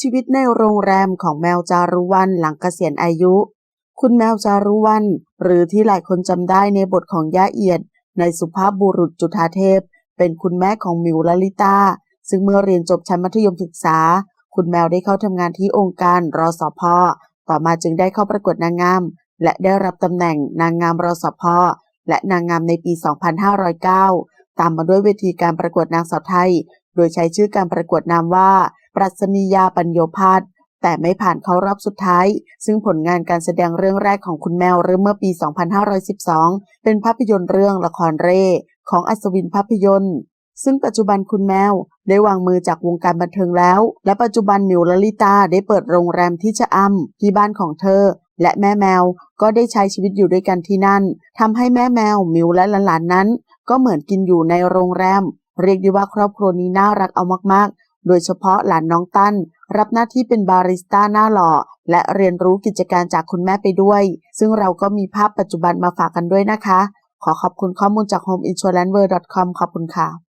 ชีวิตในโรงแรมของแมวจารุวันหลังเกษียณอายุ คุณแมวจารุวันหรือที่หลายคนจำได้ในบทของย่าเอียด ในสุภาพบุรุษจุฑาเทพ เป็นคุณแม่ของมิวลลิตาซึ่งเมื่อเรียนจบชั้นมัธยมศึกษา คุณแมวได้เข้าทำงานที่องค์การรสพต่อมาจึงได้เข้าประกวดนางงาม และได้รับตำแหน่งนางงามรสพและนางงามในปี 2509 ตามมาด้วยเวทีการประกวดนางสาวไทย โดยใช้ชื่อการประกวดนามว่า ปรัชนียาปัญโยพาสแต่ไม่ผ่านเข้ารอบสุดท้าย ซึ่งผลงานการแสดงเรื่องแรกของคุณแมวเริ่มเมื่อปี 2512 เป็นภาพยนตร์เรื่องละครเร่ของอัศวินภาพยนตร์ ซึ่งปัจจุบันคุณแมวได้วางมือจากวงการบันเทิงแล้ว และปัจจุบันมิวลลิตาได้เปิดโรงแรมที่ชะอำที่บ้านของเธอ และแม่แมวก็ได้ใช้ชีวิตอยู่ด้วยกันที่นั่นทำให้แม่แมวมิวและหลานๆนั้น ก็เหมือนกินอยู่ในโรงแรม เรียกได้ว่าครอบครัวนี้น่ารักเอามากๆ โดยเฉพาะหลานน้องตั้น รับหน้าที่เป็นบาริสต้าหน้าหล่อ และเรียนรู้กิจการจากคุณแม่ไปด้วย ซึ่งเราก็มีภาพปัจจุบันมาฝากกันด้วยนะคะ ขอขอบคุณข้อมูลจาก homeinsuranceworld.com ขอบคุณค่ะ